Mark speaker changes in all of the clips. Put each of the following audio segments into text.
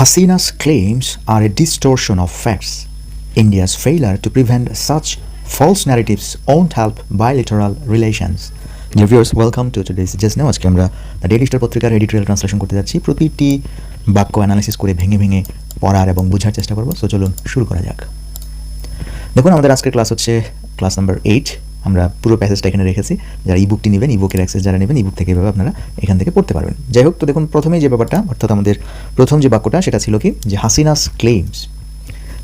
Speaker 1: Hasina's claims are a distortion of facts. India's failure to prevent such false narratives won't help bilateral relations. Dear viewers, welcome to today's Just Now আজকে আমরা the Daily Star পত্রিকার editorial translation করতে যাচ্ছি প্রতিটি বাক্য analysis করে ভেঙে ভেঙে পড়ার এবং বোঝার চেষ্টা করব সো চলুন শুরু করা যাক দেখুন আমাদের আজকের ক্লাস হচ্ছে ক্লাস নাম্বার এইট আমরা পুরো প্যাসেজটা এখানে রেখেছি। যারা ই বুকটি নেবেন ই বুকের অ্যাক্সেস যারা নেবেন ই বুক থেকে এভাবে আপনারা এখান থেকে পড়তে পারবেন। যাই হোক, তো দেখুন, প্রথমেই যে ব্যাপারটা, অর্থাৎ আমাদের প্রথম যে বাক্যটা, সেটা ছিল কি? যে হাসিনাস ক্লেইমস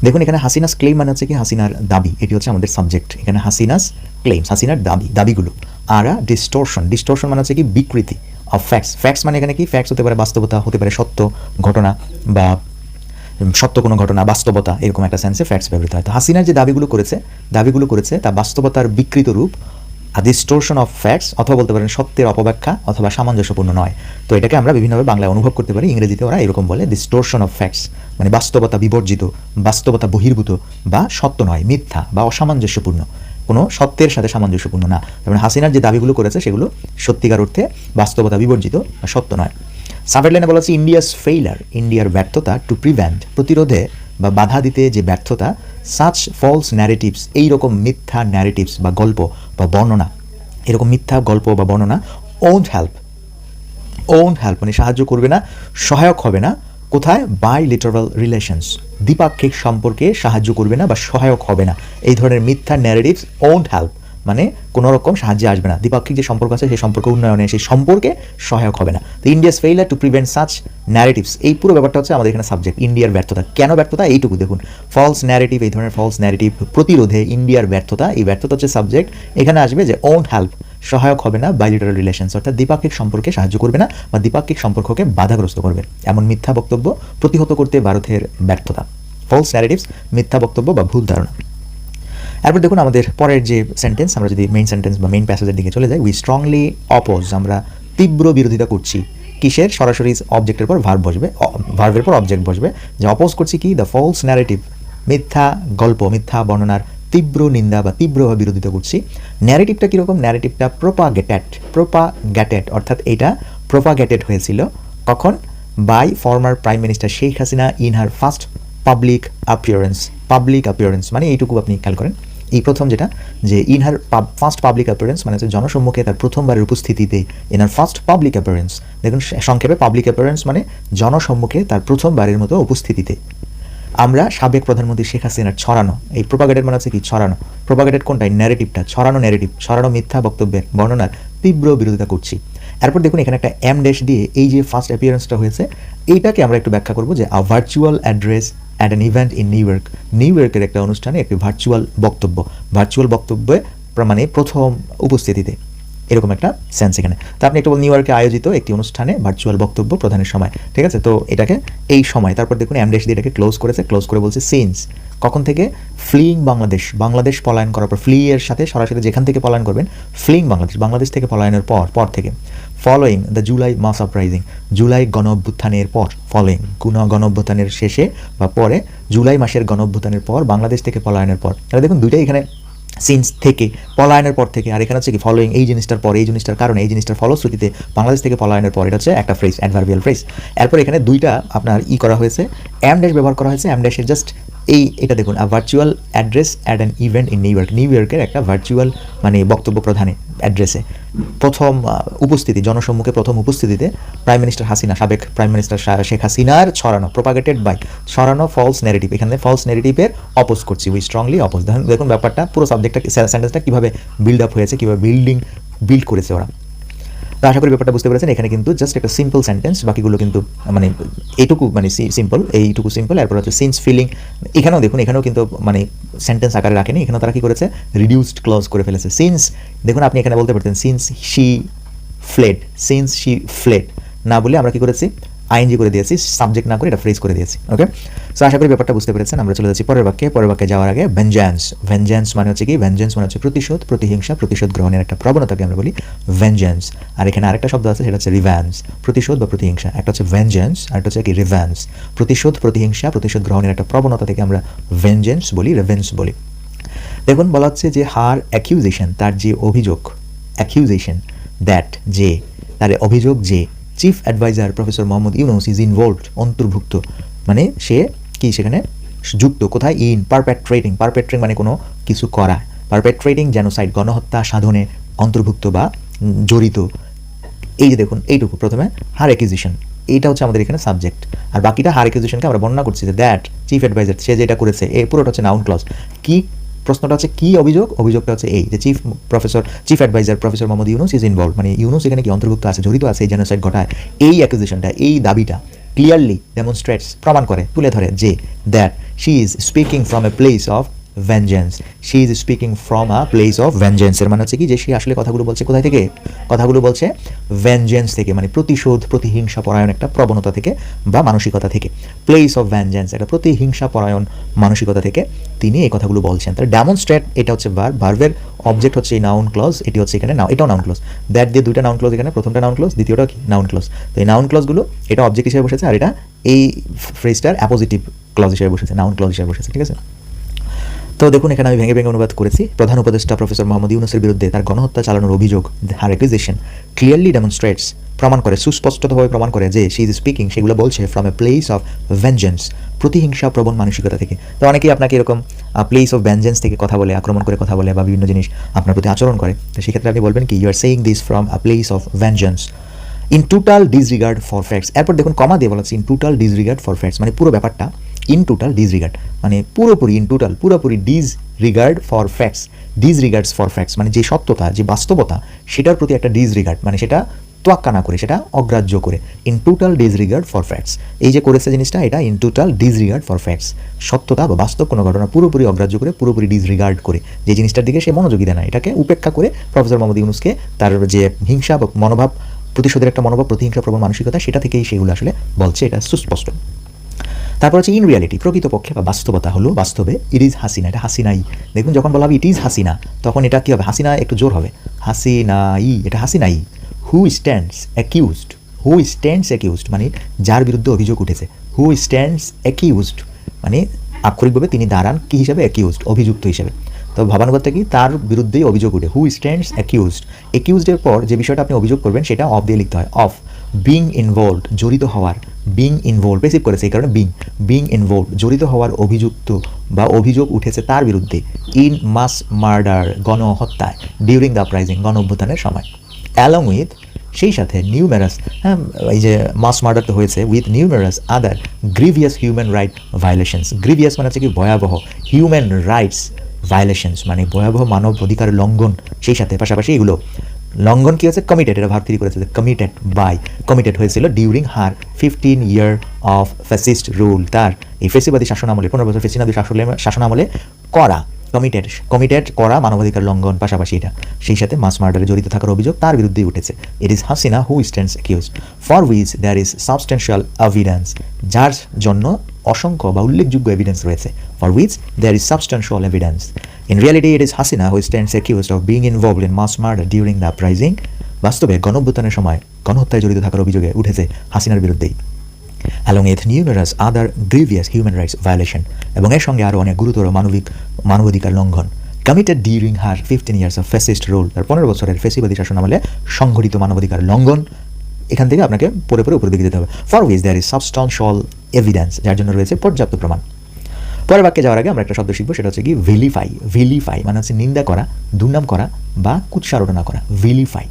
Speaker 1: দেখুন, এখানে হাসিনাস ক্লেইম মানে হচ্ছে কি? হাসিনার দাবি। এটি হচ্ছে আমাদের সাবজেক্ট এখানে হাসিনাস ক্লেইমস হাসিনার দাবি, দাবিগুলো। আর ডিস্টোরশন ডিস্টোরশন মানে হচ্ছে কি? বিকৃতি। অফ ফ্যাক্টস ফ্যাক্টস মানে এখানে কি? ফ্যাক্টস হতে পারে বাস্তবতা, হতে পারে সত্য, ঘটনা বা সত্য কোনো ঘটনা, বাস্তবতা, এরকম একটা সেন্সে ফ্যাক্টস ব্যবহৃত হয়। তো হাসিনার যে দাবিগুলো করেছে দাবিগুলো করেছে, তা বাস্তবতার বিকৃত রূপ ডিস্টোরশন অফ ফ্যাক্টস অথবা বলতে পারেন সত্যের অপব্যাখ্যা অথবা সামঞ্জস্যপূর্ণ নয়। তো এটাকে আমরা বিভিন্নভাবে বাংলায় অনুভব করতে পারি, ইংরেজিতে ওরা এরকম বলে ডিস্টোরশন অফ ফ্যাক্টস মানে বাস্তবতা বিবর্জিত, বাস্তবতা বহির্ভূত বা সত্য নয়, মিথ্যা বা অসামঞ্জস্যপূর্ণ। কোনো সত্যের সাথে সামঞ্জস্যপূর্ণ না। তার মানে হাসিনার যে দাবিগুলো করেছে, সেগুলো সত্যিকার অর্থে বাস্তবতা বিবর্জিত বা সত্য নয়। সাফেরলাইনে বলা হচ্ছে, ইন্ডিয়াস ফেইলার, ইন্ডিয়ার ব্যর্থতা টু প্রিভেন্ট প্রতিরোধে বা বাধা দিতে যে ব্যর্থতা সাচ ফলস ন্যারেটিভস এইরকম মিথ্যা ন্যারেটিভস বা গল্প বা বর্ণনা, এরকম মিথ্যা গল্প বা বর্ণনা ওন্ট হেল্প ওন্ট হেল্প মানে সাহায্য করবে না, সহায়ক হবে না কোথায়? বাই লিটারাল রিলেশনস দ্বিপাক্ষিক সম্পর্কে সাহায্য করবে না বা সহায়ক হবে না। এই ধরনের মিথ্যা ন্যারেটিভস ওন্ট হেল্প মানে কোনো রকম সাহায্যে আসবে না। দ্বিপাক্ষিক যে সম্পর্ক আছে, সেই সম্পর্ক উন্নয়নে, সেই সম্পর্কে সহায়ক হবে না। তো India's failure to prevent such narratives এই পুরো ব্যাপারটা হচ্ছে আমাদের এখানে সাবজেক্ট ইন্ডিয়ার ব্যর্থতা। কেন ব্যর্থতা? এইটুকু দেখুন। ফলস ন্যারেটিভ এই ধরনের ফলস ন্যারেটিভ প্রতিরোধে ইন্ডিয়ার ব্যর্থতা। এই ব্যর্থতা হচ্ছে সাবজেক্ট এখানে আসবে যে ওন্ট হেল্প সহায়ক হবে না বাইলিটারাল রিলেশনস অর্থাৎ দ্বিপাক্ষিক সম্পর্কে সাহায্য করবে না বা দ্বিপাক্ষিক সম্পর্ককে বাধাগ্রস্ত করবে। এমন মিথ্যা বক্তব্য প্রতিহত করতে ভারতের ব্যর্থতা। ফলস ন্যারেটিভস মিথ্যা বক্তব্য বা ভুল ধারণা। এরপর দেখুন আমাদের পরের যে সেন্টেন্স আমরা যদি মেইন সেন্টেন্স বা মেইন প্যাসেজের দিকে চলে যাই উই স্ট্রংলি অপোজ আমরা তীব্র বিরোধিতা করছি। কিসের? সরাসরি অবজেক্টের পর ভার্ব বসবে ভার্বের পর অবজেক্ট বসবে। যে অপোজ করছি কি? দ্য ফলস ন্যারেটিভ মিথ্যা গল্প, মিথ্যা বর্ণনার তীব্র নিন্দা বা তীব্রভাবে বিরোধিতা করছি। ন্যারেটিভটা কীরকম? ন্যারেটিভটা প্রোপাগেটেড প্রোপাগ্যাটেড অর্থাৎ এটা প্রোপাগেটেড হয়েছিল কখন? By former prime minister Sheikh Hasina in her first public appearance public appearance মানে এইটুকু আপনি খেয়াল করেন। এই প্রথম যেটা, যে in her first public appearance মানে হচ্ছে জনসম্মুখে তার প্রথমবারের উপস্থিতিতে in her first public appearance দেখুন সংক্ষেপে পাবলিক অ্যাপিয়ারেন্স মানে জনসম্মুখে তার প্রথমবারের মতো উপস্থিতিতে। আমরা সাবেক প্রধানমন্ত্রী শেখ হাসিনার ছড়ানো, এই প্রোপাগেটেড মানে হচ্ছে কি ছড়ানো প্রোপাগেটেড কোনটাই? ন্যারেটিভটা ছড়ানো ন্যারেটিভ ছড়ানো মিথ্যা বক্তব্যের বর্ণনার তীব্র বিরোধিতা করছি। এরপর দেখুন এখানে একটা এম ড্যাশ দিয়ে এই যে ফার্স্ট অ্যাপিয়ারেন্সটা হয়েছে, এইটাকে আমরা একটু ব্যাখ্যা করব যে a virtual address at an event in New York New ইয়র্কের একটা অনুষ্ঠানে একটি ভার্চুয়াল বক্তব্য ভার্চুয়াল বক্তব্যে মানে প্রথম উপস্থিতিতে। এরকম একটা সেন্স এখানে। তো আপনি একটা নিউ ইয়র্কে আয়োজিত একটি অনুষ্ঠানে ভার্চুয়াল বক্তব্য প্রধানের সময়, ঠিক আছে? তো এটাকে এই সময়, তারপর দেখুন এমডেস দিয়ে এটাকে ক্লোজ করেছে ক্লোজ করে বলছে সিনস কখন থেকে? ফ্লিং বাংলাদেশ বাংলাদেশ পলায়ন করার পর ফ্লি এর সাথে সরাসরি যেখান থেকে পলায়ন করবেন ফ্লিং বাংলাদেশ বাংলাদেশ থেকে পলায়নের পর পর থেকে। ফলোয়িং দ্য জুলাই মাস আপরাইজিং জুলাই গণ অভ্যুত্থানের পর ফলোয়িং গুণ গণ অভ্যুত্থানের শেষে বা পরে জুলাই মাসের গণ অভ্যুত্থানের পর বাংলাদেশ থেকে পলায়নের পর। তাহলে দেখুন দুইটাই এখানে সিন্স থেকে, পলায়নের পর থেকে, আর এখানে হচ্ছে কি ফলোয়িং এই জিনিসটার পর, এই জিনিসটার কারণে, এই জিনিসটার ফলশ্রুতিতে বাংলাদেশ থেকে পলায়নের পর, এটা হচ্ছে একটা ফ্রেস অ্যাডভার্বিয়াল ফ্রেস এরপর এখানে দুইটা আপনার ই করা হয়েছে অ্যাম ড্যাশ ব্যবহার করা হয়েছে অ্যাম ড্যাশের জাস্ট এই এটা দেখুন virtual address at an event in New York New ইয়র্কের একটা ভার্চুয়াল মানে বক্তব্য প্রধানে অ্যাড্রেসে প্রথম উপস্থিতি, জনসম্মুখে প্রথম উপস্থিতিতে প্রাইম মিনিস্টার হাসিনা, সাবেক প্রাইম মিনিস্টার শেখ হাসিনার ছড়ানো প্রোপাগেটেড বাই ছড়ানো ফলস নেগেটিভ এখানে ফলস নেগেটিভের অপোজ করছি। উই স্ট্রংলি অপোজ দেখুন ব্যাপারটা, পুরো সাবজেক্টটা সেন্টেন্সটা কীভাবে বিল্ড আপ হয়েছে, কীভাবে বিল্ডিং বিল্ড করেছে ওরা। তো আশা করি ব্যাপারটা বুঝতে পেরেছেন। এখানে কিন্তু জাস্ট একটা সিম্পল সেন্টেন্স বাকিগুলো কিন্তু মানে এইটুকু মানে সিম্পল এইটুকু সিম্পল এরপর হচ্ছে সিন্স ফিলিং এখানেও দেখুন, এখানেও কিন্তু মানে সেন্টেন্স আকারে রাখেনি। এখানে তারা কী করেছে? রিডিউসড ক্লজ করে ফেলেছে। সিন্স দেখুন, আপনি এখানে বলতে পারতেন since she fled since she fled না বলে আমরা কী করেছি? আইনজি করে দিয়েছি সাবজেক্ট না করে এটা ফ্রেজ করে দিয়েছি ওকে সো আশা করি ব্যাপারটা বুঝতে পেরেছেন, আমরা চলে যাচ্ছি পরের বাক্যে। পরের বাক্যে যাওয়ার আগে ভেঞ্জেন্স ভেঞ্জেন্স মানে হচ্ছে কি? ভেঞ্জেন্স মানে হচ্ছে প্রতিশোধ, প্রতিহিংসা, প্রতিশোধ গ্রহণের একটা প্রবণতাকে আমরা বলি ভেঞ্জেন্স আর এখানে আরেকটা শব্দ আছে, সেটা হচ্ছে রিভ্যান্স প্রতিশোধ বা প্রতিহিংসা। একটা হচ্ছে ভেঞ্জেন্স আর একটা হচ্ছে কি? রিভ্যান্স প্রতিশোধ, প্রতিহিংসা, প্রতিশোধ গ্রহণের একটা প্রবণতা থেকে আমরা ভেঞ্জেন্স বলি রেভেন্স বলি। দেখুন, বলা হচ্ছে যে হার অ্যাকিউজেশন তার যে অভিযোগ অ্যাকিউজেশন দ্যাট যে, তার অভিযোগ যে chief adviser professor Muhammad Yunus is involved অন্তর্ভুক্ত। মানে সে কি সেখানে? যুক্ত। কোথায়? ইন পারপেট্রেটিং পারপেট্রিং মানে কোনো কিছু করা। পারপেট্রেটিং জেনোসাইড গণহত্যা, সাধনে অন্তর্ভুক্ত বা জড়িত। এই যে দেখুন, এইটুকু প্রথমে। হার অ্যাকুইজিশন এইটা হচ্ছে আমাদের এখানে সাবজেক্ট আর বাকিটা হার অ্যাকুইজিশনকে আমরা বর্ণনা করছি যে দ্যাট চিফ অ্যাডভাইজার সে যেটা করেছে এই পুরোটা হচ্ছে নাউন ক্লজ কি প্রশ্নটা হচ্ছে কি অভিযোগ? অভিযোগটা হচ্ছে এই যে chief professor chief adviser professor Muhammad Yunus is involve মানে ইউনুস এখানে কি অন্তর্ভুক্ত আছে, জড়িত আছে, এই জেনোসাইড ঘটায়। এই অ্যাকুজিশনটা এই দাবিটা ক্লিয়ারলি ডেমনস্ট্রেটস প্রমাণ করে, তুলে ধরে যে that she is speaking from a place of vengeance she is speaking from a place of vengeance এর মানে হচ্ছে কি? যে সে আসলে কথাগুলো বলছে কোথায় থেকে? কথাগুলো বলছে ভেঞ্জেন্স থেকে মানে প্রতিশোধ, প্রতিহিংসা পরায়ণ একটা প্রবণতা থেকে বা মানসিকতা থেকে। প্লেস অফ ভেঞ্জেন্স একটা প্রতিহিংসা পরায়ণ মানসিকতা থেকে তিনি এই কথাগুলো বলছেন। তাহলে ডেমনস্ট্রেট এটা হচ্ছে বার ভার্ভের অবজেক্ট হচ্ছে এই নাউন ক্লজ এটি হচ্ছে এখানে নাও এটাও নাউন ক্লজ দ্যাট দিয়ে দুইটা নাউন ক্লজ এখানে, প্রথমটা নাউন ক্লজ দ্বিতীয়টা কি? নাউন ক্লজ তো এই নাউন ক্লজগুলো এটা অবজেক্ট হিসেবে বসেছে, আর এটা এই ফ্রেজটার অ্যাপোজিটিভ ক্লজ হিসেবে বসেছে নাউন ক্লজ হিসেবে বসেছে, ঠিক আছে? তো দেখুন, এখানে আমি ভেঙে ভেঙে অনুবাদ করেছি। প্রধান উপদেষ্টা প্রফেসর মোহাম্মদ ইউনুসের বিরুদ্ধে তার গণহত্যা চালানোর অভিযোগ হার অ্যাকুইজিশন ক্লিয়ারলি ডেমনস্ট্রেটস প্রমাণ করে, সুস্পষ্টভাবে প্রমাণ করে যে সি ইজ স্পিকিং সেগুলো বলছে from a place of vengeance প্রতিহিংসা, প্রবণ মানসিকতা থেকে। তো অনেকেই আপনাকে এরকম প্লেস অফ ভেঞ্জেন্স থেকে কথা বলে, আক্রমণ করে কথা বলে বা বিভিন্ন জিনিস আপনার প্রতি আচরণ করে। তো সেক্ষেত্রে আপনি বলবেন কি you are saying this from a place of vengeance in total disregard for facts এরপর দেখুন কমা দিয়ে বলা in total disregard for facts মানে পুরো ব্যাপারটা ইন টোটাল ডিসরিগার্ড মানে পুরোপুরি ইন টোটাল পুরোপুরি disregard for facts disregards for facts মানে যে সত্যতা, যে বাস্তবতা, সেটার প্রতি একটা ডিজ রিগার্ড মানে সেটা তোয়াক্কা না করে, সেটা অগ্রাহ্য করে। In total disregard for facts এই যে করেছে জিনিসটা, এটা in total disregard for facts সত্যতা বা বাস্তব কোনো ঘটনা পুরোপুরি অগ্রাহ্য করে, পুরোপুরি ডিজ রিগার্ড করে। যে জিনিসটার দিকে সে মনোযোগী দেয় না, এটাকে উপেক্ষা করে প্রফেসর মোহাম্মদ ইউনুসকে তার যে হিংসা বা মনোভাব, প্রতিশোধের একটা মনোভাব, প্রতিহিংসা প্রবণ মানসিকতা, সেটা থেকেই সেগুলো আসলে বলছে, এটা সুস্পষ্ট। তারপর হচ্ছে ইন রিয়ালিটি প্রকৃতপক্ষে বা বাস্তবতা হলো বাস্তবে ইট ইজ হাসিনা, এটা হাসিনাই। দেখুন যখন বলা হবে ইট ইজ হাসিনা, তখন এটা কী হবে? হাসিনা একটু জোর হবে। হাসিনাই, এটা হাসিনাই। Who stands accused who stands accused মানে যার বিরুদ্ধে অভিযোগ উঠেছে। হু স্ট্যান্ডস অ্যাকিউজড মানে আক্ষরিকভাবে তিনি দাঁড়ান কী হিসাবে? অ্যাকিউজড অভিযুক্ত হিসাবে। তো ভাবানুগতটা কি? তার বিরুদ্ধেই অভিযোগ উঠে। হু স্ট্যান্ডস অ্যাকিউজড অ্যাকিউজডের পর যে বিষয়টা আপনি অভিযোগ করবেন, সেটা অফ দিয়ে লিখতে হয়। অফ বিং ইনভলভড জড়িত হওয়ার বিং ইনভলভ রিসিভ করেছে, এই কারণে বিং বিং ইনভলভ জড়িত হওয়ার অভিযুক্ত বা অভিযোগ উঠেছে তার বিরুদ্ধে ইন মাস মার্ডার গণহত্যায় ডিউরিং দ্য আপরাইজিং গণ অভ্যুত্থানের সময়। অ্যালং উইথ সেই সাথে নিউমেরাস হ্যাঁ এই যে মাস মার্ডার তো হয়েছে with numerous other grievous human right violations grievous মানে হচ্ছে কি ভয়াবহ হিউম্যান রাইটস ভায়োলেশনস মানে ভয়াবহ মানব অধিকার লঙ্ঘন, সেই সাথে, পাশাপাশি এগুলো। লঙ্ঘন কি হয়েছে? কমিটেড এটা ভাবতিরি করেছে। কমিটেড বাই কমিটেড হয়েছিল during her fifteen year of fascist rule তার এই ফেসিবাদী শাসনামলে, পনেরো বছর শাসনে শাসনামলে করা। কমিটেড কমিটেড করা মানবাধিকার লঙ্ঘন পাশাপাশি এটা। সেই সাথে মাস মার্ডারে জড়িত থাকার অভিযোগ তার বিরুদ্ধেই উঠেছে। It is Hasina who stands accuse for which there is substantial evidence যার জন্য অসংখ্য বা উল্লেখযোগ্য এভিডেন্স রয়েছে for which there is substantial evidence in reality it is Hasina who stands accused of being involved in mass murder during the uprising বাস্তবে গণঅভ্যুত্থানের সময় গণহত্যায় জড়িত থাকার অভিযোগে উঠেছে হাসিনার বিরুদ্ধেই। Along with numerous other grievous human rights violation এবং এর সঙ্গে আরও অনেক গুরুতর মানবিক, মানবাধিকার লঙ্ঘন। Committed during her fifteen years of fascist rule তার পনেরো বছরের ফেসিবাদী শাসনামলে সংঘটিত মানবাধিকার লঙ্ঘন। এখান থেকে আপনাকে পরে পরে উপরে দিকে যেতে হবে। For which there is substantial evidence যার জন্য রয়েছে পর্যাপ্ত প্রমাণ। পরের বাক্যে যাওয়ার আগে আমরা একটা শব্দ শিখব, সেটা হচ্ছে কি ভিলিফাই ভিলিফাই মানে হচ্ছে নিন্দা করা, দুর্নাম করা বা কুৎসারোটনা করা। ভিলিফাই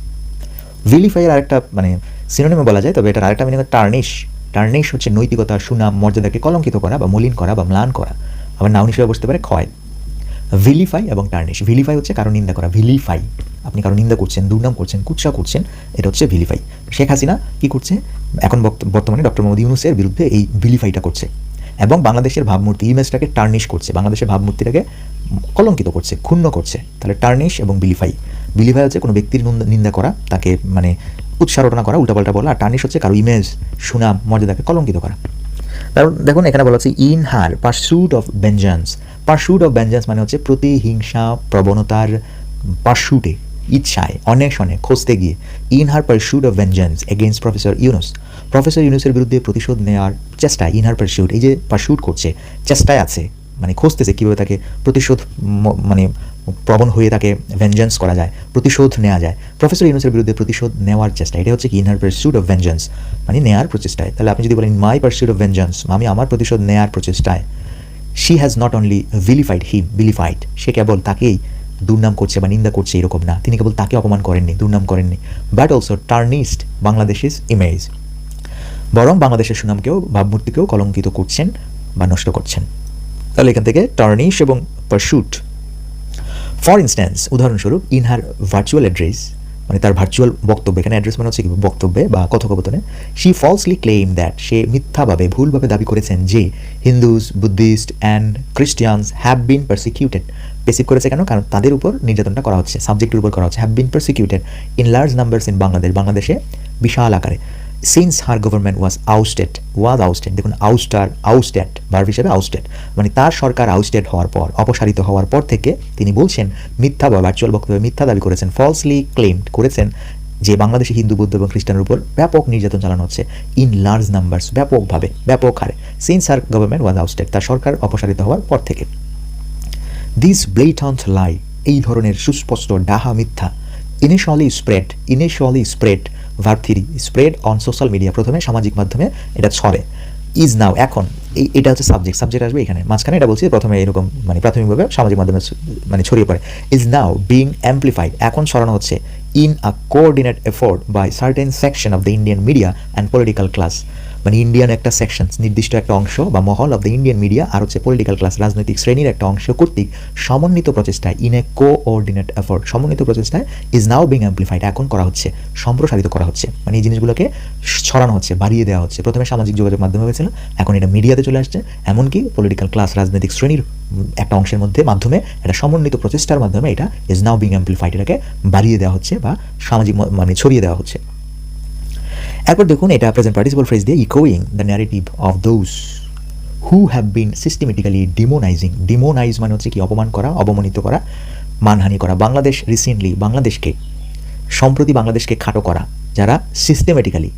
Speaker 1: ভিলিফাইয়ের আরেকটা মানে সিনোনিমে বলা যায়, তবে এটার আরেকটা মিনিং টার্নিশ টার্নিশ হচ্ছে নৈতিকতা, সুনাম, মর্যাদাকে কলঙ্কিত করা বা মলিন করা বা ম্লান করা। আবার নাউন হিসেবে বসতে পারে ক্ষয়। ভিলিফাই এবং টার্নিশ ভিলিফাই হচ্ছে কারও নিন্দা করা। ভিলিফাই আপনি কারও নিন্দা করছেন, দুর্নাম করছেন, কুৎসা করছেন, এটা হচ্ছে ভিলিফাই শেখ হাসিনা কি করছে? এখন বর্ত- বর্তমানে ডক্টর মোহাম্মদ ইউনুসের বিরুদ্ধে এই ভিলিফাইটা করছে। এবং বাংলাদেশের ভাবমূর্তি, ইমেজটাকে টার্নিশ করছে। বাংলাদেশের ভাবমূর্তিটাকে কলঙ্কিত করছে, ক্ষুণ্ণ করছে। তাহলে টার্নিশ এবং বিলিফাই বিলিফাই হচ্ছে কোনো ব্যক্তির নিন্দা- করা, তাকে মানে উৎসারণা করা, উল্টাপাল্টা বলা, আর টার্নিশ হচ্ছে কারও ইমেজ সুনাম, মর্যাদাকে কলঙ্কিত করা। তারপর দেখুন, এখানে বলা হচ্ছে in her pursuit of vengeance pursuit of vengeance মানে হচ্ছে প্রতিহিংসা, প্রবণতার পারস্যুটে ইচ্ছায় অন্বেষণে খুঁজতে গিয়ে in her pursuit of vengeance against professor Yunus professor ইউনুসের বিরুদ্ধে প্রতিশোধ নেওয়ার চেষ্টা ইন হার এই যে পারস্যুট করছে, চেষ্টায় আছে মানে খুঁজতেছে কীভাবে তাকে প্রতিশোধ মানে প্রবণ হয়ে তাকে ভেঞ্জেন্স করা যায়, প্রতিশোধ নেওয়া যায়। প্রফেসর ইউনুসের বিরুদ্ধে প্রতিশোধ নেওয়ার চেষ্টা এটা হচ্ছে কি ইনহার পারস্যুট অফ ভেঞ্জেন্স মানে নেয়ার প্রচেষ্টায়। তাহলে আপনি যদি বলেন মাই পারস্যুট অফ ভেঞ্জেন্স আমি আমার প্রতিশোধ নেয়ার প্রচেষ্টায় she has not only vilified him vilified সে কেবল তাকেই দুর্নাম করছে বা নিন্দা করছে এরকম না। তিনি কেবল তাকে অপমান করেননি, দুর্নাম করেননি। বাট অলসো টার্নিস্ট বাংলাদেশের ইমেজ বরং বাংলাদেশের সুনামকেও, ভাবমূর্তিকেও কলঙ্কিত করছেন বা নষ্ট করছেন। তাহলে এখান থেকে টার্নিশ এবং পারশুট ফর ইনস্ট্যান্স উদাহরণস্বরূপ ইন হার ভার্চুয়াল অ্যাড্রেস মানে তার ভার্চুয়াল বক্তব্য। এখানে অ্যাড্রেস মানে হচ্ছে কি? বক্তব্যে বা কথোপকথনে। শি ফলসলি ক্লেম দ্যাট সে মিথ্যাভাবে, ভুলভাবে দাবি করেছেন যে Hindus Buddhist and Christians have been persecuted basic করেছে কেন? কারণ তাদের উপর নির্যাতনটা করা হচ্ছে সাবজেক্টের উপর করা হচ্ছে have been prosecuted in large numbers in Bangladesh বাংলাদেশে বিশাল আকারে। Since her government was ousted was ousted দেখুন আউস্টার আউস্টেড ভার্ব হিসেবে আউস্টেড মানে তার সরকার আউস্টেড হওয়ার পর, অপসারিত হওয়ার পর থেকে তিনি বলছেন, মিথ্যা বা ভার্চুয়াল বক্তব্যে মিথ্যা দাবি করেছেন ফলসলি ক্লেমড করেছেন যে বাংলাদেশে হিন্দু, বৌদ্ধ এবং খ্রিস্টানের উপর ব্যাপক নির্যাতন চালানো হচ্ছে ইন লার্জ নাম্বারস ব্যাপকভাবে, ব্যাপক হারে। Since her government was ousted তার সরকার অপসারিত হওয়ার পর থেকে। দিস ব্লেটন্ট লাই এই ধরনের সুস্পষ্ট ডাহা মিথ্যা initially spread initially spread verb three spread on social media প্রথমে সামাজিক মাধ্যমে এটা ছড়ে। ইজ নাও এখন, এই এটা হচ্ছে সাবজেক্ট সাবজেক্ট আসবে এখানে। মাঝখানে এটা বলছি, প্রথমে এরকম মানে প্রাথমিকভাবে সামাজিক মাধ্যমে মানে ছড়িয়ে পড়ে। ইজ নাও বিং অ্যাম্পলিফাইড এখন ছড়ানো হচ্ছে। In a coordinate effort by certain section of the Indian media and political class মানে ইন্ডিয়ান একটা সেকশন নির্দিষ্ট একটা অংশ বা মহল অফ দ্য ইন্ডিয়ান মিডিয়া আর হচ্ছে পলিটিক্যাল ক্লাস রাজনৈতিক শ্রেণির একটা অংশ কর্তৃক সমন্বিত প্রচেষ্টায় ইন এ কোঅর্ডিনেট এফোর্ট সমন্বিত প্রচেষ্টায় ইজ নাও বিং অ্যাম্পলিফাইড এখন করা হচ্ছে, সম্প্রসারিত করা হচ্ছে। মানে এই জিনিসগুলোকে ছড়ানো হচ্ছে, বাড়িয়ে দেওয়া হচ্ছে। প্রথমে সামাজিক যোগাযোগ মাধ্যমে হয়েছিল, এখন এটা মিডিয়াতে চলে আসছে, এমনকি পলিটিক্যাল ক্লাস রাজনৈতিক শ্রেণির একটা অংশের মধ্যে মাধ্যমে একটা সমন্বিত প্রচেষ্টার মাধ্যমে এটা ইজ নাও বিং অ্যাম্পলিফাইড এটাকে বাড়িয়ে দেওয়া হচ্ছে বা সামাজিক মানে ছড়িয়ে দেওয়া হচ্ছে। এরপর দেখুন, এটা প্রেজেন্ট পার্টিসিপল ফ্রেজ দিয়ে ইকোয়িং the narrative of those who have been systematically demonizing demonize মানে হচ্ছে কি, অপমান করা, অবমানিত করা, মানহানি করা, বাংলাদেশ রিসেন্টলি বাংলাদেশকে, সম্প্রতি বাংলাদেশকে খাটো করা, যারা সিস্টেমেটিক্যালি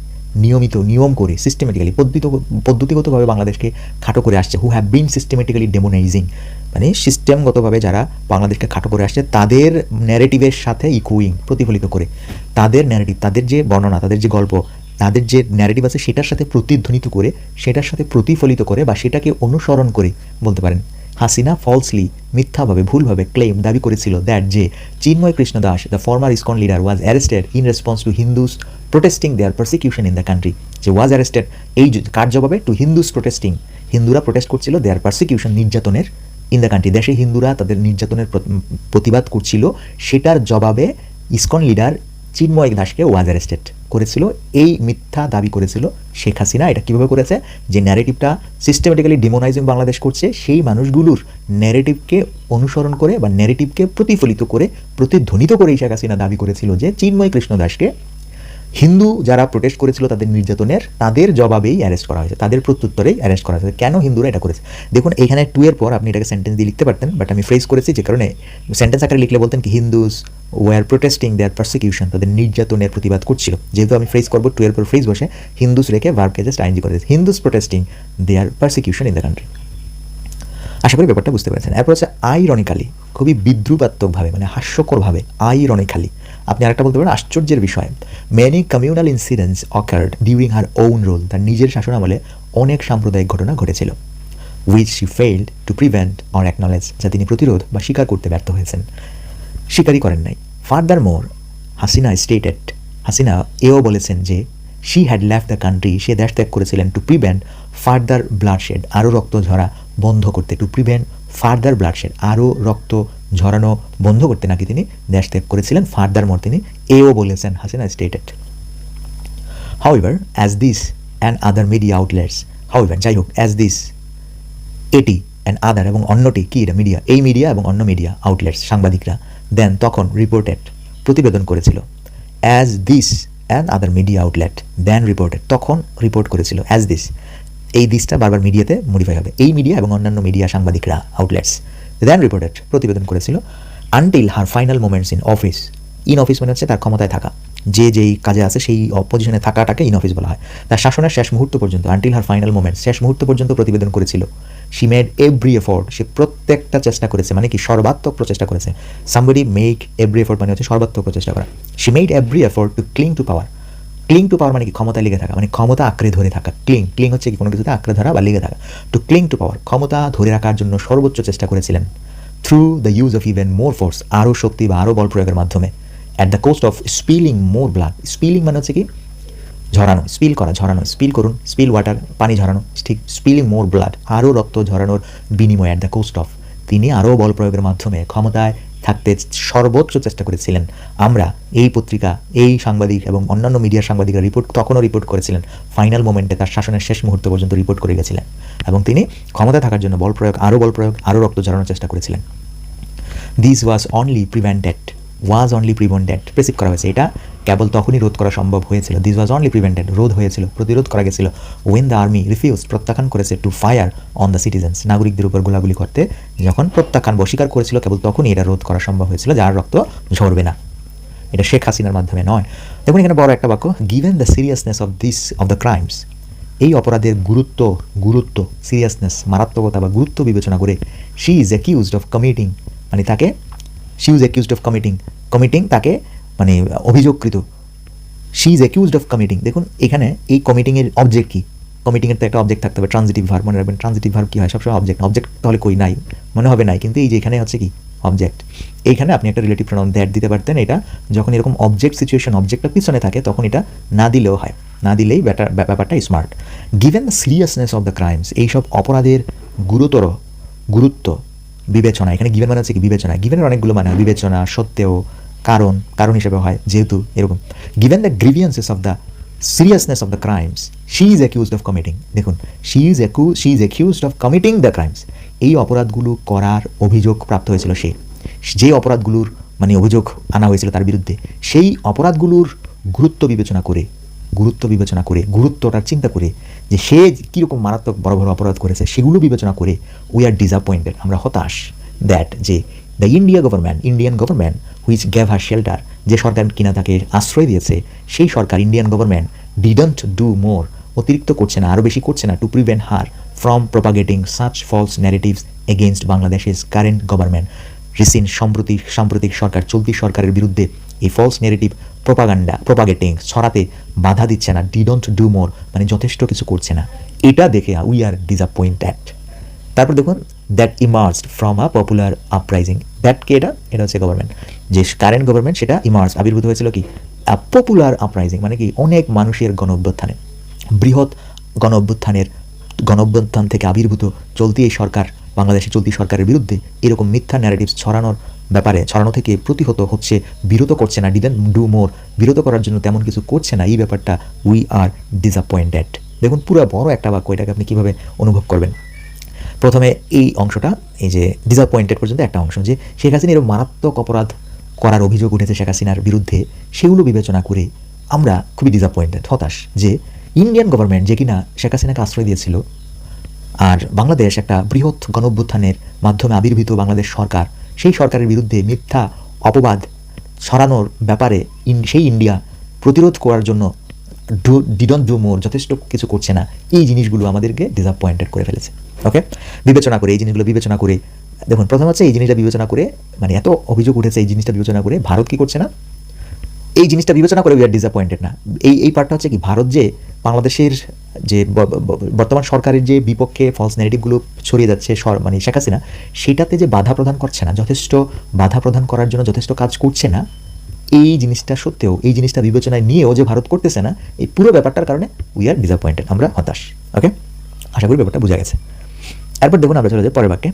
Speaker 1: নিয়মিত, নিয়ম করে সিস্টেমেটিক্যালি পদ্ধতি, পদ্ধতিগতভাবে বাংলাদেশকে খাটো করে আসছে হু হ্যাভ বিন সিস্টেমেটিক্যালি ডেমোনাইজিং মানে সিস্টেমগতভাবে যারা বাংলাদেশকে খাটো করে আসছে, তাদের ন্যারেটিভের সাথে ইকুইং প্রতিফলিত করে, তাদের ন্যারেটিভ তাদের যে বর্ণনা, তাদের যে গল্প তাদের যে ন্যারেটিভ আছে সেটার সাথে প্রতিধ্বনিত করে, সেটার সাথে প্রতিফলিত করে বা সেটাকে অনুসরণ করে বলতে পারেন। হাসিনা ফলসলি মিথ্যাভাবে, ভুলভাবে ক্লেম দাবি করেছিল দ্যাট যে Chinmoy Krishna Das the former ISKCON leader was arrested in response to Hindus protesting their prosecution in the country যে ওয়াজ অ্যারেস্টেড এই কার জবাবে? টু হিন্দুস প্রোটেস্টিং হিন্দুরা প্রোটেস্ট করছিল দেয়ার পারসিকিউশন নির্যাতনের ইন দ্য কান্ট্রি দেশে হিন্দুরা তাদের নির্যাতনের প্রতিবাদ করছিল, সেটার জবাবে ইসকন লিডার চিন্ময় দাসকে ওয়াজ অ্যারেস্টেড করেছিল। এই মিথ্যা দাবি করেছিল শেখ হাসিনা। এটা কীভাবে করেছে? যে ন্যারেটিভটা সিস্টেমেটিক্যালি ডিমোনাইজিং বাংলাদেশ করছে, সেই মানুষগুলোর ন্যারেটিভকে অনুসরণ করে বা ন্যারেটিভকে প্রতিফলিত করে, প্রতিধ্বনিত করে শেখ হাসিনা দাবি করেছিল যে চিন্ময় কৃষ্ণ দাসকে হিন্দু যারা প্রোটেস্ট করেছিল তাদের নির্যাতনের, তাদের জবাবেই অ্যারেস্ট করা হয়েছে, তাদের প্রত্যুত্তরেই অ্যারেস্ট করা হয়েছে। কেন হিন্দুরা এটা করেছে? দেখুন, এখানে টু এর পর আপনি এটাকে সেন্টেন্স দিয়ে লিখতে পারতেন বাট আমি ফ্রেজ করেছি যে কারণে সেন্টেন্স আকারে লিখলে বলতেন কি Hindus were protesting their persecution তাদের নির্যাতনের প্রতিবাদ করছিল। যেহেতু আমি ফ্রেজ করব টু এর পর ফ্রেজ বসে হিন্দুস রেখে ভার্বকে জাস্ট আইনজি করে দিয়েছে Hindus protesting their persecution in the country আশা করি ব্যাপারটা বুঝতে পেরেছেন। এরপর হচ্ছে আইরনিক্যালি খুবই বিদ্রুপাত্মকভাবে মানে হাস্যকরভাবে আইরনিক্যালি আপনি আরেকটা বলতে পারেন, আশ্চর্যের বিষয়। Many communal incidents occurred during her own rule তার নিজের শাসনামলে অনেক সাম্প্রদায়িক ঘটনা ঘটেছিল which she failed to prevent or acknowledge যা তিনি প্রতিরোধ বা স্বীকার করতে ব্যর্থ হয়েছেন। স্বীকারই করেন নাই। Furthermore Hasina stated Hasina এও বলেছেন যে she had left the country সে দেশ ত্যাগ করেছিলেন টু প্রিভেন্ট ফার্দার ব্লাডশেড আরও রক্ত ঝরা বন্ধ করতে টু প্রিভেন্ট ফার্দার ব্লাডশেড আরও রক্ত ঝরানো বন্ধ করতে নাকি তিনি দেশ ত্যাগ করেছিলেন, ফার্দার মোর তিনি। এও বলেছেন Hasina stated however as this and other media outlets however যাই হোক অ্যাজ দিস এটি অ্যান্ড আদার এবং অন্যটি কি এটা মিডিয়া এই মিডিয়া এবং অন্য মিডিয়া আউটলেটস সাংবাদিকরা দেন তখন রিপোর্টেড প্রতিবেদন করেছিল। As this and other media outlet then reported তখন রিপোর্ট করেছিল অ্যাজ দিস এই দিসটা বারবার মিডিয়াতে মডিফাই হবে। এই মিডিয়া এবং অন্যান্য মিডিয়া সাংবাদিকরা আউটলেটস দেন রিপোর্টেড প্রতিবেদন করেছিল until her final moments in office in office মানে হচ্ছে তার ক্ষমতায় থাকা। যে যেই কাজে আছে সেই পজিশনে থাকাটাকে ইন অফিস বলা হয়। তার শাসনের শেষ মুহূর্ত পর্যন্ত আনটিল হার ফাইনাল মোমেন্ট শেষ মুহূর্ত পর্যন্ত প্রতিবেদন করেছিল। সি মেড এভরি এফোর্ট সে প্রত্যেকটা চেষ্টা করেছে মানে কি সর্বাত্মক প্রচেষ্টা করেছে। সামবডি মেক এভরি এফোর্ট মানে হচ্ছে সর্বাত্মক প্রচেষ্টা করা। She made every effort to cling to power cling to power মানে কি? ক্ষমতা লেগে থাকা। মানে ক্ষমতা আঁকড়ে ধরে থাকা। ক্লিং ক্লিং হচ্ছে কি? কোনো কিছুতে আঁকড়ে ধরা বা লেগে থাকা। টু ক্লিং টু পাওয়ার ক্ষমতা ধরে রাখার জন্য সর্বোচ্চ চেষ্টা করেছিলেন through the use of even more force আরও শক্তি বা আরও বল প্রয়োগের মাধ্যমে। At the cost of spilling more blood spilling মানে হচ্ছে কি? ঝরানো স্পিল করা, ঝরানো স্পিল করুন স্পিল ওয়াটার পানি ঝরানো, ঠিক? স্পিলিং মোর ব্লাড আরও রক্ত ঝরানোর বিনিময়ে অ্যাট দ্য কোস্ট অফ তিনি আরও বল প্রয়োগের মাধ্যমে ক্ষমতায় থাকতে সর্বোচ্চ চেষ্টা করেছিলেন। আমরা এই পত্রিকা, এই সাংবাদিক এবং অন্যান্য মিডিয়ার সাংবাদিকরা রিপোর্ট তখনও রিপোর্ট করেছিলেন। ফাইনাল মোমেন্টে তার শাসনের শেষ মুহূর্ত পর্যন্ত রিপোর্ট করে গেছিলেন এবং তিনি ক্ষমতা থাকার জন্য বল প্রয়োগ আরও বল প্রয়োগ আরও রক্ত ঝরানোর চেষ্টা করেছিলেন। This was only prevented was only prevented প্রেসিভ করা হয়েছে। এটা কেবল তখনই রোধ করা সম্ভব হয়েছিল। দিস ওয়াজ অনলি প্রিভেন্টেড রোধ হয়েছিল, প্রতিরোধ করা গেছিল ওয়েন দ্য আর্মি রিফিউজ প্রত্যাখ্যান করেছে to fire on the citizens নাগরিকদের উপর গোলাগুলি করতে যখন প্রত্যাখ্যান বস্বীকার করেছিল, কেবল তখনই এটা রোধ করা সম্ভব হয়েছিল, যার রক্ত ঝরবে না। এটা শেখ হাসিনার মাধ্যমে নয়। দেখুন এখানে বড় একটা বাক্য given the seriousness of this of the crimes এই অপরাধের গুরুত্ব গুরুত্ব সিরিয়াসনেস মারাত্মকতা বা গুরুত্ব বিবেচনা করে she is accused of committing মানে তাকে she is accused of committing committing তাকে মানে অভিযোগকৃত। She is accused of committing দেখুন, এখানে এই কমিটিংয়ের অবজেক্ট কী? কমিটিংয়ের তো একটা অবজেক্ট থাকতে হবে। ট্রানজিটিভ ভার্ব মনে রাখবেন। ট্রানজিটিভ ভার্ব কী হয়? সবসময় অবজেক্ট অবজেক্ট তাহলে কই? নাই। মনে হবে নাই। কিন্তু এই যে এখানে হচ্ছে কি? অবজেক্ট এইখানে আপনি একটা রিলেটিভ প্রোনাউন দ্যাট দিতে পারতেন। এটা যখন এরকম অবজেক্ট সিচুয়েশন অবজেক্টটা পিছনে থাকে, তখন এটা না দিলেও হয়। না দিলেই ব্যাটার ব্যাপারটা smart given the seriousness of the crimes এইসব অপরাধের গুরুতর, গুরুত্ব বিবেচনা, এখানে গিভেন মানে হচ্ছে কি বিবেচনা। গিভেনের অনেকগুলো মানে বিবেচনা, সত্ত্বেও, কারণ কারণ হিসেবে হয়, যেহেতু এরকম। Given the grievances of the seriousness of the crimes she is accused of committing দেখুন she is Accu she is accused of committing the crimes এই অপরাধগুলো করার অভিযোগ প্রাপ্ত হয়েছিল সে। যে অপরাধগুলোর মানে অভিযোগ আনা হয়েছিল তার বিরুদ্ধে, সেই অপরাধগুলোর গুরুত্ব বিবেচনা করে গুরুত্ব বিবেচনা করে, গুরুত্বটার চিন্তা করে যে সে কীরকম মারাত্মক বড় বড় অপরাধ করেছে সেগুলো বিবেচনা করে উই আর ডিসঅ্যাপয়েন্টেড আমরা হতাশ দ্যাট যে the India government Indian government which gave her shelter যে সরকার কিনা তাকে আশ্রয় দিয়েছে, সেই সরকার Indian government didn't do more অতিরিক্ত করছে না আরও বেশি করছে না to prevent her from propagating such false narratives against বাংলাদেশের কারেন্ট গভর্নমেন্ট রিসেন্ট সম্প্রতি সাম্প্রতিক সরকার, চলতি সরকারের বিরুদ্ধে এই ফলস নেগেটিভ প্রোপাগান্ডা প্রোপাগেটিং ছড়াতে বাধা দিচ্ছে না ডিডন্ট ডু মোর মানে যথেষ্ট কিছু করছে না। এটা দেখে উই আর ডিসঅ্যাপয়েন্টেড তারপর দেখুন that emerged from a popular uprising that কে এটা? এটা হচ্ছে গভর্নমেন্ট যে কারেন্ট গভর্নমেন্ট সেটা ইমার্জ আবির্ভূত হয়েছিল কি? পপুলার আপরাইজিং মানে কি, অনেক মানুষের গণ অভ্যুত্থানে বৃহৎ গণ অভ্যুত্থানের গণ অভ্যুত্থান থেকে আবির্ভূত চলতি এই সরকার, বাংলাদেশে চলতি সরকারের বিরুদ্ধে এরকম মিথ্যা ন্যারেটিভস ছড়ানোর ব্যাপারে ছড়ানো থেকে প্রতিহত হচ্ছে, বিরত করছে না, ডিডেন ডু মোর, বিরত করার জন্য তেমন কিছু করছে না, এই ব্যাপারটা উই আর ডিসঅ্যাপয়েন্টেড দেখুন, পুরো বড় একটা বাক্য, এটাকে আপনি কীভাবে অনুভব করবেন? প্রথমে এই অংশটা, এই যে ডিসঅ্যাপয়েন্টেড পর্যন্ত একটা অংশ, যে শেখ হাসিনা এরকম মারাত্মক অপরাধ করার অভিযোগ উঠেছে শেখ হাসিনার বিরুদ্ধে, সেগুলো বিবেচনা করে আমরা খুবই ডিসঅ্যাপয়েন্টেড হতাশ যে ইন্ডিয়ান গভর্নমেন্ট যে কিনা শেখ হাসিনাকে আশ্রয় দিয়েছিল, আর বাংলাদেশ একটা বৃহৎ গণঅভ্যুত্থানের মাধ্যমে আবির্ভূত বাংলাদেশ সরকার সেই সরকারের বিরুদ্ধে মিথ্যা অপবাদ ছড়ানোর ব্যাপারে সেই ইন্ডিয়া প্রতিরোধ করার জন্য ডু ডিডন ডু মোর যথেষ্ট কিছু করছে না। এই জিনিসগুলো আমাদেরকে ডিসঅ্যাপয়েন্টেড করে ফেলেছে। ওকে বিবেচনা করে, এই জিনিসগুলো বিবেচনা করে, দেখুন, প্রথম হচ্ছে এই জিনিসটা বিবেচনা করে মানে এত অভিযোগ উঠেছে, এই জিনিসটা বিবেচনা করে, ভারত কি করছে না? এই জিনিসটা বিবেচনা করে উই আর ডিসঅ্যাপয়েন্টেড না। এই এই পার্টটা হচ্ছে কি, ভারত যে বাংলাদেশের যে বর্তমান সরকারের যে বিপক্ষে ফলস নেগেটিভগুলো ছড়িয়ে যাচ্ছে মানে শেখ হাসিনা, সেটাতে যে বাধা প্রদান করছে না, যথেষ্ট বাধা প্রদান করার জন্য যথেষ্ট কাজ করছে না, এই জিনিসটা সত্ত্বেও, এই জিনিসটা বিবেচনায় নিয়েও যে ভারত করতেছে না, এই পুরো ব্যাপারটার কারণে উই আর ডিসঅ্যাপয়েন্টেড আমরা হতাশ ওকে আশা করি ব্যাপারটা বোঝা গেছে। এরপর দেখুন আমরা চলে যাই পরের বাক্যে।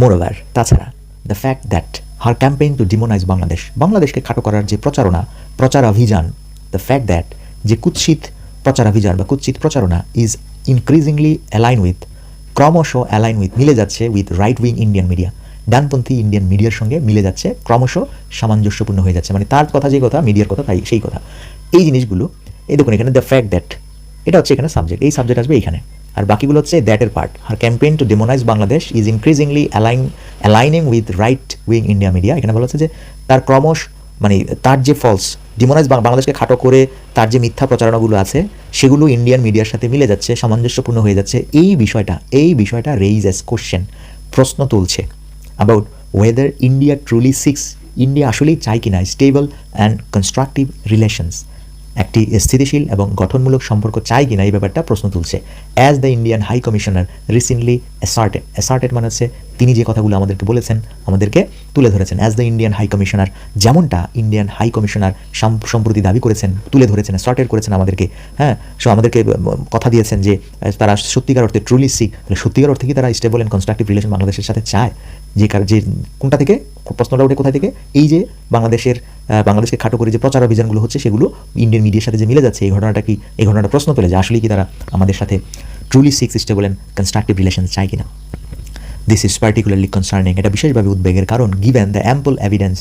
Speaker 1: মোরওভার তাছাড়া the fact that her campaign to demonize Bangladesh বাংলাদেশকে খাটো করার যে প্রচারণা প্রচার অভিযান দ্য ফ্যাক্ট দ্যাট যে কুৎসিত প্রচারাভিযান বা কুৎসিত প্রচারণা ইজ ইনক্রিজিংলি অ্যালাইন উইথ ক্রমশ অ্যালাইন উইথ মিলে যাচ্ছে with right wing Indian media ডানপন্থী ইন্ডিয়ান মিডিয়ার সঙ্গে মিলে যাচ্ছে, ক্রমশ সামঞ্জস্যপূর্ণ হয়ে যাচ্ছে। মানে তার কথা যে কথা মিডিয়ার কথা তাই, সেই কথা। এই জিনিসগুলো, এই দেখুন এখানে দ্য ফ্যাক্ট দ্যাট এটা হচ্ছে এখানে সাবজেক্ট এই সাবজেক্ট আসবে এইখানে আর বাকিগুলো হচ্ছে দ্যাটের part R campaign to demonize Bangladesh is increasingly align aligning with right wing India media এখানে বলা হচ্ছে যে তার ক্রমশ মানে তার যে ফলস ডিমোনাইজ বাংলাদেশকে খাটো করে তার যে মিথ্যা প্রচারণাগুলো আছে, সেগুলো ইন্ডিয়ান মিডিয়ার সাথে মিলে যাচ্ছে, সামঞ্জস্যপূর্ণ হয়ে যাচ্ছে। এই বিষয়টা এই বিষয়টা রেইজ এস কোশ্চেন প্রশ্ন তুলছে about whether India truly seeks India আসলেই চায় কিনা স্টেবল অ্যান্ড কনস্ট্রাকটিভ রিলেশনস একটি স্থিতিশীল এবং গঠনমূলক সম্পর্ক চাই কিনা এই ব্যাপারটা প্রশ্ন তুলছে। As the Indian high commissioner recently asserted asserted মানে হচ্ছে তিনি যে কথাগুলো আমাদেরকে বলেছেন, আমাদেরকে তুলে ধরেছেন। As the Indian high commissioner যেমনটা ইন্ডিয়ান হাই কমিশনার সাম- সম্প্রতি দাবি করেছেন, তুলে ধরেছেন অ্যাসার্টেড করেছেন আমাদেরকে হ্যাঁ? সো আমাদেরকে কথা দিয়েছেন যে তারা সত্যিকার অর্থে ট্রুলি সিক তাহলে সত্যিকার অর্থে কি তারা স্টেবল অ্যান্ড কনস্ট্রাকটিভ রিলেশন বাংলাদেশের সাথে চায়? যে কার যে কোনটা থেকে, প্রশ্নটা ওঠে কোথায় থেকে, এই যে বাংলাদেশের বাংলাদেশকে খাটো করে যে প্রচার অভিযানগুলো হচ্ছে সেগুলো ইন্ডিয়ান মিডিয়ার সাথে যে মিলে যাচ্ছে, এই ঘটনাটা কি এই ঘটনাটা প্রশ্ন তোলে যে আসলে কি তারা আমাদের সাথে truly seeks stable and constructive relation চায় কিনা। দিস ইজ পার্টিকুলারলি কনসার্নিং এটা বিশেষভাবে উদ্বেগের কারণ। Given the ample evidence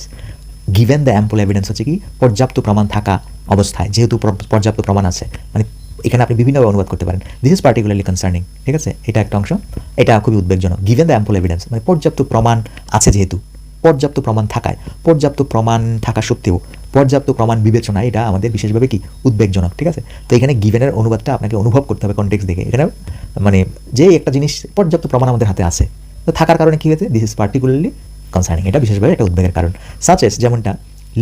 Speaker 1: given the ample evidence হচ্ছে কি, পর্যাপ্ত প্রমাণ থাকা অবস্থায়, যেহেতু পর্যাপ্ত প্রমাণ আছে। মানে এখানে আপনি বিভিন্নভাবে অনুবাদ করতে পারেন। দিস ইজ পার্টিকুলারলি কনসার্নিং ঠিক আছে? এটা একটা অংশ। এটা খুবই উদ্বেগজনক। গিভেন দ্য অ্যাম্পল এভিডেন্স মানে পর্যাপ্ত প্রমাণ আছে যেহেতু। পর্যাপ্ত প্রমাণ থাকায়। পর্যাপ্ত প্রমাণ থাকা সত্ত্বেও, পর্যাপ্ত প্রমাণ বিবেচনা, এটা আমাদের বিশেষভাবে কি? উদ্বেগজনক, ঠিক আছে? তো এখানে গিভেনের অনুবাদটা আপনাকে অনুভব করতে হবে কনটেক্স দেখে। এখানে মানে যে একটা জিনিস পর্যাপ্ত প্রমাণ আমাদের হাতে আছে, তো থাকার কারণে কী হয়েছে? দিস ইজ পার্টিকুলারলি কনসার্নিং এটা বিশেষভাবে একটা উদ্বেগের কারণ। সাচেস যেমনটা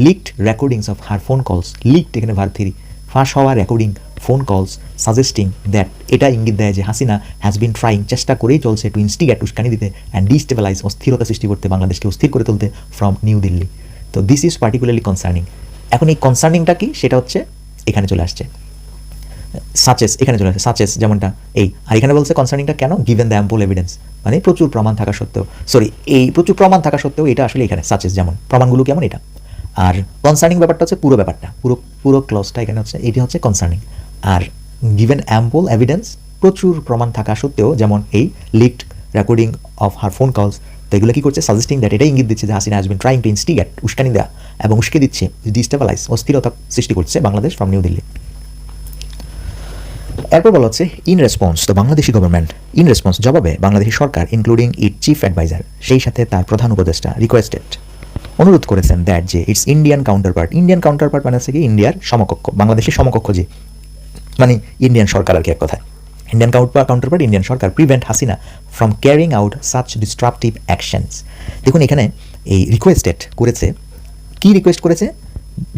Speaker 1: leaked recordings of her phone calls leaked এখানে ভার থ্রি ফাঁস হওয়া recording phone calls suggesting that এটা ইঙ্গিত দেয় যে হাসিনা হ্যাজ বিন ট্রাইং চেষ্টা করেই চলছে টু ইনস্টিগেট উস্কানি দিতে অ্যান্ড ডিস্টেবিলাইজ অস্থিরতা সৃষ্টি করতে বাংলাদেশকে অস্থির করে তুলতে ফ্রম নিউ দিল্লি তো দিস ইজ পার্টিকুলারলি কনসার্নিং এখন এই কনসার্নিংটা কি? সেটা হচ্ছে এখানে চলে আসছে। সাচেস এখানে চলে আসে সাচেস যেমনটা এই, আর এখানে বলছে কনসার্নিংটা কেন? গিভেন দ্য অ্যাম্পল এভিডেন্স মানে প্রচুর প্রমাণ থাকা সত্ত্বেও। সরি এই প্রচুর প্রমাণ থাকা সত্ত্বেও এটা আসলে এখানে সাচেস যেমন। প্রমাণগুলো কেমন এটা? আর কনসার্নিং ব্যাপারটা হচ্ছে পুরো ব্যাপারটা, পুরো পুরো ক্লসটা এখানে হচ্ছে, এটি হচ্ছে কনসার্নিং আর গিভেন অ্যাম্পল এভিডেন্স প্রচুর প্রমাণ থাকা সত্ত্বেও যেমন এই leaked recording of her phone calls তো এগুলো কি করছে? সাজেস্টিং দ্যাট এটাই ইঙ্গিত দিচ্ছে যে Hasina has trying to instigate উস্কানি দেওয়া এবং উস্কে দিচ্ছে ডিস্টেবলাইজ অস্থিরতা সৃষ্টি করছে বাংলাদেশ ফ্রম নিউ দিল্লি এরপর বলা হচ্ছে ইন রেসপন্স তো বাংলাদেশি গভর্নমেন্ট ইন রেসপন্স জবাবে বাংলাদেশি সরকার ইনক্লুডিং ইট চিফ অ্যাডভাইজার সেই সাথে তার প্রধান উপদেষ্টা রিকোয়েস্টেড অনুরোধ করেছেন দ্যাট যে it's Indian counterpart Indian counterpart মানে হচ্ছে কি ইন্ডিয়ার সমকক্ষ, বাংলাদেশের সমকক্ষ যে মানে ইন্ডিয়ান সরকার আর কি এক কথায়। Indian counter counterpart Indian Sarkar prevent Hasina from carrying out such disruptive actions দেখুন এখানে এই রিকোয়েস্টেড করেছে, কি রিকোয়েস্ট করেছে?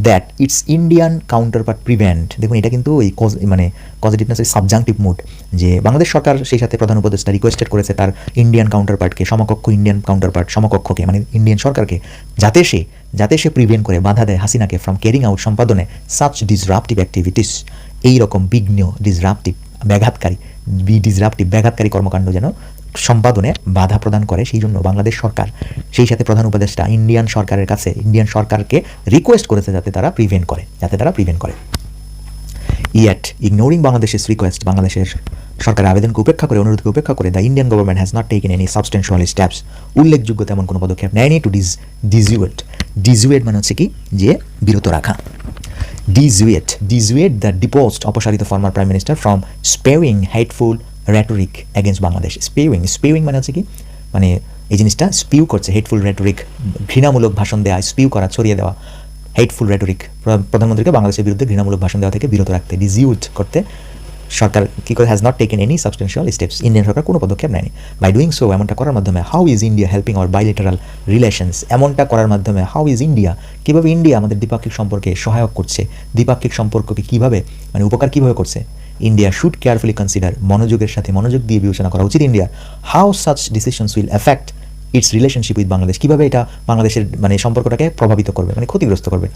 Speaker 1: That it's Indian counterpart prevent দেখুন, এটা কিন্তু ওই মানে পজিটিভনেসের সাবজাংটিভ মুড যে বাংলাদেশ সরকার সেই সাথে প্রধান উপদেষ্টা রিকোয়েস্টেড করেছে তার ইন্ডিয়ান কাউন্টার পার্টকে সমকক্ষ ইন্ডিয়ান কাউন্টার পার্ট সমকক্ষকে মানে ইন্ডিয়ান সরকারকে, যাতে সে যাতে সে প্রিভেন্ট করে বাধা দেয় হাসিনাকে ফ্রম ক্যারিং আউট সম্পাদনে সাচ ডিসরাপটিভ অ্যাক্টিভিটিস এই রকম বিঘ্ন ডিসরাপটিভ ব্যাঘাতকারী, বি ডিসরাপটিভ ব্যাঘাতকারী কর্মকাণ্ড যেন সম্পাদনে বাধা প্রদান করে, সেই জন্য বাংলাদেশ সরকার, সেই সাথে প্রধান উপদেষ্টা ইন্ডিয়ান সরকারের কাছে, ইন্ডিয়ান সরকারকে রিকোয়েস্ট করেছে যাতে তারা প্রিভেন্ট করে, যাতে তারা প্রিভেন্ট করে। ইয়েট ইগনোরিং বাংলাদেশের রিকোয়েস্ট বাংলাদেশের সরকারের আবেদনকে উপেক্ষা করে, অনুরোধকে উপেক্ষা করে the Indian government has not taken any substantial steps উল্লেখযোগ্য তেমন কোনো পদক্ষেপ নেয়নি টু ডিজ ডিজুয়েট ডিজুয়েট মানে হচ্ছে কি? যে বিরত রাখা। ডিজুয়েট ডিজুয়েট দ্য ডিপোস্ট অপসারিত former prime minister from spewing hateful rhetoric against Bangladesh spewing spewing মানে হচ্ছে কি? মানে এই জিনিসটা স্পিউ করছে হেটফুল র্যাটোরিক ঘৃণামূলক ভাষণ দেওয়া স্পিউ করা, ছড়িয়ে দেওয়া হেটফুল র্যাটোরিক প্রধানমন্ত্রীকে বাংলাদেশের বিরুদ্ধে ঘৃণামূলক ভাষণ দেওয়া থেকে বিরত রাখতে ডিজিউট করতে সরকার কী করে has not taken any substantial steps Indian সরকার কোনো পদক্ষেপ নেয়নি। বাই ডুইং সো এমনটা করার মাধ্যমে how is India helping our bilateral relations এমনটা করার মাধ্যমে হাউ ইজ ইন্ডিয়া কীভাবে ইন্ডিয়া আমাদের দ্বিপাক্ষিক সম্পর্কে সহায়ক করছে? দ্বিপাক্ষিক সম্পর্ককে কীভাবে মানে উপকার কীভাবে করছে? ইন্ডিয়া শুড কেয়ারফুলি কনসিডার মনোযোগের সাথে মনোযোগ দিয়ে বিবেচনা করা উচিত India how such decisions will affect its relationship with Bangladesh কীভাবে এটা বাংলাদেশের মানে সম্পর্কটাকে প্রভাবিত করবে মানে ক্ষতিগ্রস্ত করবে?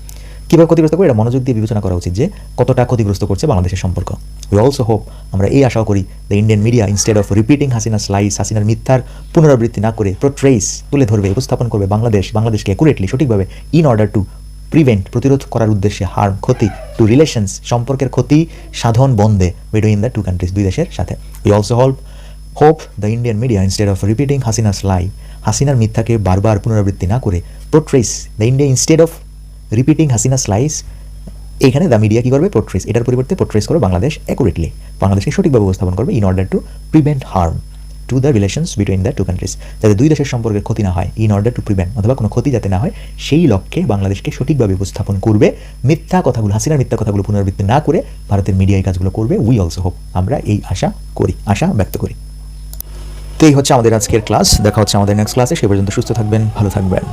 Speaker 1: কীভাবে ক্ষতিগ্রস্ত করবে? এটা মনোযোগ দিয়ে বিবেচনা করা উচিত যে কতটা ক্ষতিগ্রস্ত করছে বাংলাদেশের সম্পর্ক। উই অলসো হোপ আমরা এই আশাও করি the Indian media instead of repeating Hasina slice হাসিনার মিথ্যার পুনরাবৃত্তি না করে প্রোট্রেস তুলে ধরবে, উপস্থাপন করবে বাংলাদেশ, বাংলাদেশকে অ্যাকুরেটলি সঠিকভাবে ইন অর্ডার টু প্রিভেন্ট প্রতিরোধ করার উদ্দেশ্যে হার্ম ক্ষতি টু রিলেশনস সম্পর্কের ক্ষতি, সাধন, বন্ধে বিটুইন দ্য টু কান্ট্রিজ দুই দেশের সাথে। We also hope hope the Indian media instead of repeating Hasina's lie হাসিনার মিথ্যাকে বারবার পুনরাবৃত্তি না করে portrays the India instead of repeating Hasina slice এখানে দ্য মিডিয়া কী করবে? পোট্রেস এটার পরিবর্তে পোট্রেস করবে বাংলাদেশ অ্যাকুরেটলি বাংলাদেশকে সঠিকভাবে উপস্থাপন করবে in order to prevent harm to the relations between the two countries যাতে দুই দেশের সম্পর্কের ক্ষতি না হয় ইন অর্ডার টু প্রিভেন্ট অথবা কোনো ক্ষতি যাতে না হয়, সেই লক্ষ্যে বাংলাদেশকে সঠিকভাবে উপস্থাপন করবে। মিথ্যা কথাগুলো, হাসিনার মিথ্যা কথাগুলো পুনরাবৃত্তি না করে ভারতের মিডিয়া এই কাজগুলো করবে। উই অলসো হোপ আমরা এই আশা করি, আশা ব্যক্ত করি। তো এই হচ্ছে আমাদের আজকের ক্লাস দেখা হচ্ছে আমাদের নেক্সট ক্লাসে সে পর্যন্ত সুস্থ থাকবেন, ভালো থাকবেন।